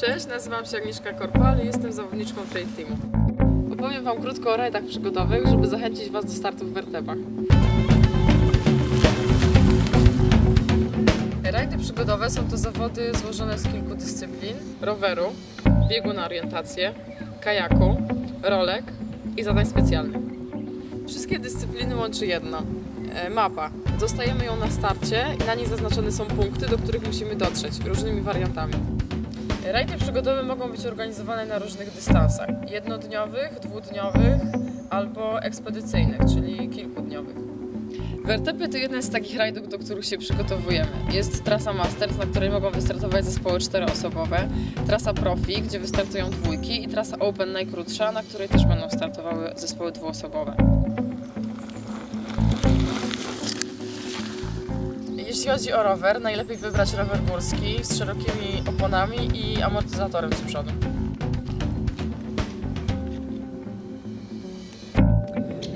Cześć, nazywam się Agnieszka Korpal i jestem zawodniczką Trail Teamu. Opowiem Wam krótko o rajdach przygodowych, żeby zachęcić Was do startu w wertepach. Rajdy przygodowe są to zawody złożone z kilku dyscyplin: roweru, biegu na orientację, kajaku, rolek i zadań specjalnych. Wszystkie dyscypliny łączy jedno e, mapa. Dostajemy ją na starcie i na niej zaznaczone są punkty, do których musimy dotrzeć różnymi wariantami. Rajdy przygodowe mogą być organizowane na różnych dystansach: jednodniowych, dwudniowych albo ekspedycyjnych, czyli kilkudniowych. Wertepy to jeden z takich rajdów, do których się przygotowujemy. Jest trasa Masters, na której mogą wystartować zespoły czteroosobowe, trasa Profi, gdzie wystartują dwójki i trasa Open najkrótsza, na której też będą startowały zespoły dwuosobowe. Jeśli chodzi o rower, najlepiej wybrać rower górski z szerokimi oponami i amortyzatorem z przodu.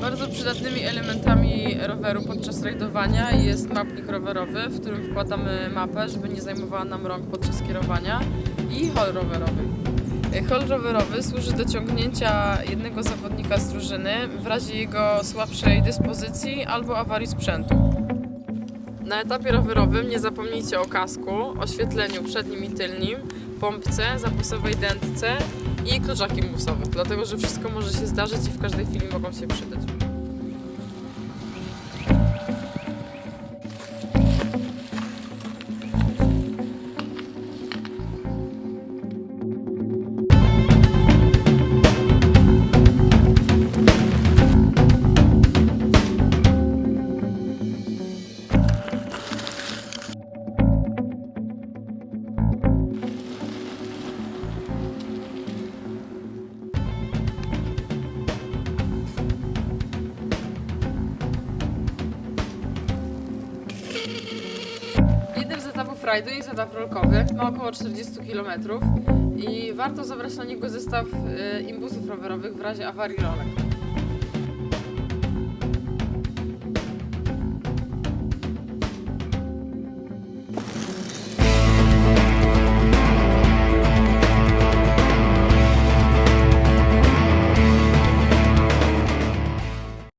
Bardzo przydatnymi elementami roweru podczas rajdowania jest mapnik rowerowy, w którym wkładamy mapę, żeby nie zajmowała nam rąk podczas kierowania i hol rowerowy. Hol rowerowy służy do ciągnięcia jednego zawodnika z drużyny w razie jego słabszej dyspozycji albo awarii sprzętu. Na etapie rowerowym nie zapomnijcie o kasku, oświetleniu przednim i tylnim, pompce, zapasowej dętce i kluczaki musowych, dlatego że wszystko może się zdarzyć i w każdej chwili mogą się przydać. Jednym z etapów rajdu jest etap rolkowy, ma około 40 km i warto zabrać na niego zestaw y, imbusów rowerowych w razie awarii rolek.